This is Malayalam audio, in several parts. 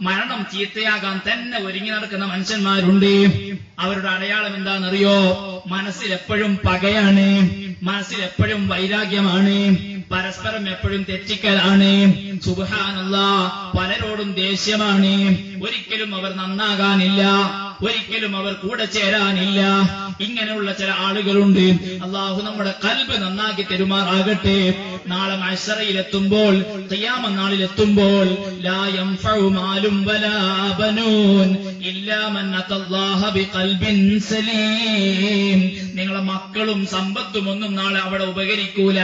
മരണം ചീത്തയാകാൻ തന്നെ ഒരുങ്ങി നടക്കുന്ന മനുഷ്യന്മാരുണ്ട്. അവരുടെ അടയാളം എന്താണെന്നറിയോ? മനസ്സിൽ എപ്പോഴും പകയാണ്. മനസ്സിൽ എപ്പോഴും വൈരാഗ്യമാണ്. പരസ്പരം എപ്പോഴും തെറ്റിക്കലാണ്. സുഖാനുള്ള പലരോടും ദേഷ്യമാണ്. ഒരിക്കലും അവർ നന്നാകാനില്ല. ഒരിക്കലും അവർ കൂടെ ചേരാനില്ല. ഇങ്ങനെയുള്ള ചില ആളുകളുണ്ട്. അള്ളാഹു നമ്മുടെ കൽബ് നന്നാക്കി തെരുമാറാകട്ടെ. നാളെ മത്സറയിലെത്തുമ്പോൾ തയ്യാമ നാളിലെത്തുമ്പോൾ വലാബനൂൻ സലീം. നിങ്ങളെ മക്കളും സമ്പത്തും ഒന്നും നാളെ അവിടെ ഉപകരിക്കൂല.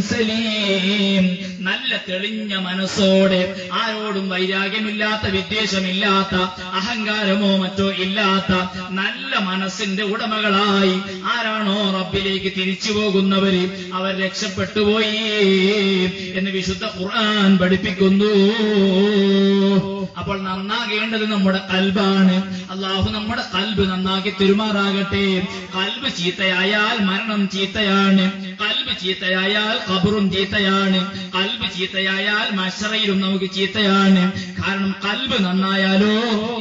സലീം. നല്ല തെളിഞ്ഞ മനസ്സോടെ ആരോടും വൈരാഗ്യമില്ലാത്ത വിദ്വേഷമില്ലാത്ത അഹങ്കാരമോ മറ്റോ ഇല്ലാത്ത നല്ല മനസ്സിന്റെ ഉടമകളായി ആരാണോ റബ്ബിലേക്ക് തിരിച്ചു പോകുന്നവര് അവർ രക്ഷപ്പെട്ടുപോയി എന്ന് വിശുദ്ധ ഖുർആൻ പഠിപ്പിക്കുന്നു. അപ്പോൾ നന്നാകേണ്ടത് നമ്മുടെ കൽബാണ്. അള്ളാഹു നമ്മുടെ കൽബ് നന്നാക്കി തിരുമാറാകട്ടെ. കൽബ് ചീത്തയായാൽ മരണം ചീത്തയാണ്. കൽബ് ചീത്തയായാൽ കബറും ചീത്തയാണ്. കൽബ് ചീത്തയായാൽ മഷറയിലും നമുക്ക് ചീത്തയാണ്. കാരണം കൽബ് നന്നായാലോ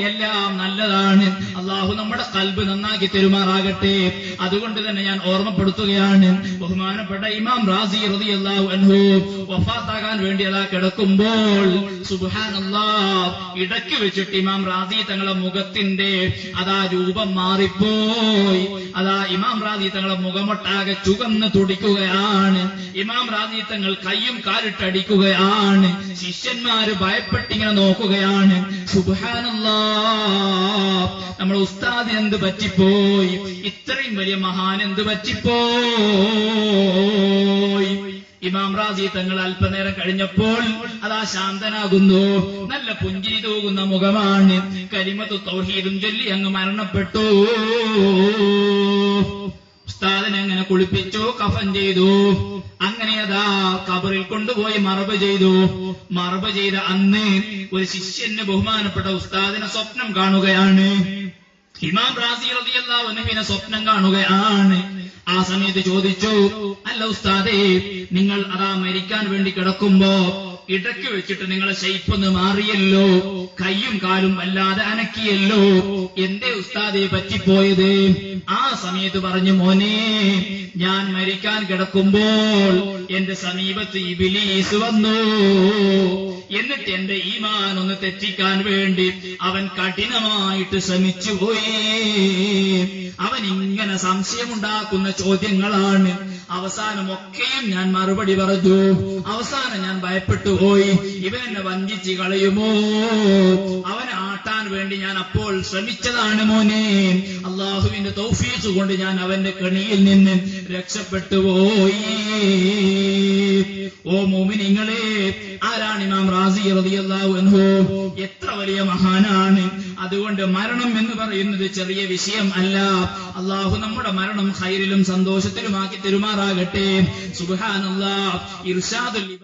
എല്ലാം നല്ലതാണ്. അള്ളാഹു നമ്മുടെ കൽബ് നന്നാക്കി തിരുമാറാകട്ടെ. അതുകൊണ്ട് തന്നെ ഞാൻ ഓർമ്മപ്പെടുത്തുകയാണ്. ബഹുമാനപ്പെട്ട ഇമാം റാസി റളിയല്ലാഹു അൻഹു വഫാത്താകാൻ വേണ്ടി അതാ കിടക്കുമ്പോൾ സുബ്ഹാനല്ലാ ഇടയ്ക്ക് വെച്ചിട്ട് ഇമാം റാസി തങ്ങളെ മുഖത്തിന്റെ അതാ രൂപം മാറിപ്പോയി. അതാ ഇമാം റാസി തങ്ങളെ മുഖമൊട്ടാകെ ചുകന്ന് തുടിക്കുകയാണ്. ഇമാം റാസി തങ്ങൾ കയ്യും കാലിട്ടടിക്കുകയാണ് ശിഷ്യന്മാര് ഭയപ്പെട്ടിങ്ങനെ നോക്കുകയാണ്. സുബ്ഹാനല്ലാ നമ്മുടെ ഉസ്താദ് എന്ത് പറ്റിപ്പോയി? ഇത്രയും വലിയ മഹാൻ എന്ത് പറ്റിപ്പോയി? ഇമാം റാസി തങ്ങൾ അല്പനേരം കഴിഞ്ഞപ്പോൾ അതാ ശാന്തനാകുന്നു. നല്ല പുഞ്ചിരി തൂകുന്ന മുഖമാണ്. കരിമത്ത് തൗഹീദും ചൊല്ലി അങ്ങ് മരണപ്പെട്ടു. ഉസ്താദിനെ അങ്ങനെ കുളിപ്പിച്ചു കഫൻ ചെയ്തു. അങ്ങനെ അതാ കബറിൽ കൊണ്ടുപോയി മറബ് ചെയ്തു. മറബ് ചെയ്ത അന്ന് ഒരു ശിഷ്യന് ബഹുമാനപ്പെട്ട ഉസ്താദിനെ സ്വപ്നം കാണുകയാണ്. ഇമാം റാസി റളിയല്ലാഹു സ്വപ്നം കാണുകയാണ്. ആ സമയത്ത് ചോദിച്ചു അല്ല ഉസ്താദേ നിങ്ങൾ അതാ മരിക്കാൻ വേണ്ടി കിടക്കുമ്പോ ഇടയ്ക്ക് വെച്ചിട്ട് നിങ്ങളെ ഷെയ്പ്പ് ഒന്ന് മാറിയല്ലോ കയ്യും കാലും വല്ലാതെ അനക്കിയല്ലോ എന്റെ ഉസ്താദെ പറ്റിപ്പോയത്? ആ സമയത്ത് പറഞ്ഞു മോനെ ഞാൻ മരിക്കാൻ കിടക്കുമ്പോൾ എന്റെ സമീപത്ത് ഇബിലീസ് വന്നു. എന്നിട്ട് എന്റെ ഈമാൻ ഒന്ന് തെറ്റിക്കാൻ വേണ്ടി അവൻ കഠിനമായിട്ട് ശ്രമിച്ചുപോയി. അവൻ ഇങ്ങനെ സംശയമുണ്ടാക്കുന്ന ചോദ്യങ്ങളാണ്. അവസാനമൊക്കെയും ഞാൻ മറുപടി പറഞ്ഞു. അവസാനം ഞാൻ ഭയപ്പെട്ടു പോയി ഇവൻ എന്നെ വഞ്ചിച്ച് കളയുമോ? അവനെ ആട്ടാൻ വേണ്ടി ഞാൻ അപ്പോൾ ശ്രമിച്ചതാണ് മോനെ. അള്ളാഹുവിന്റെ തൗഫീസ് കൊണ്ട് ഞാൻ അവന്റെ കണിയിൽ നിന്ന് രക്ഷപ്പെട്ടു പോയി. ഓ മോമിനിങ്ങളെ ആരാണ് ഇമാം റാസി റളിയല്ലാഹു അൻഹു? എത്ര വലിയ മഹാനാണ്. അതുകൊണ്ട് മരണം എന്ന് പറയുന്നത് ചെറിയ വിഷയം അല്ല. അള്ളാഹു നമ്മുടെ മരണം ഹൈറിലും സന്തോഷത്തിലുമാക്കി തെരുമാറാകട്ടെ. സുബ്ഹാനല്ലാഹ്. ഇർഷാദുൽ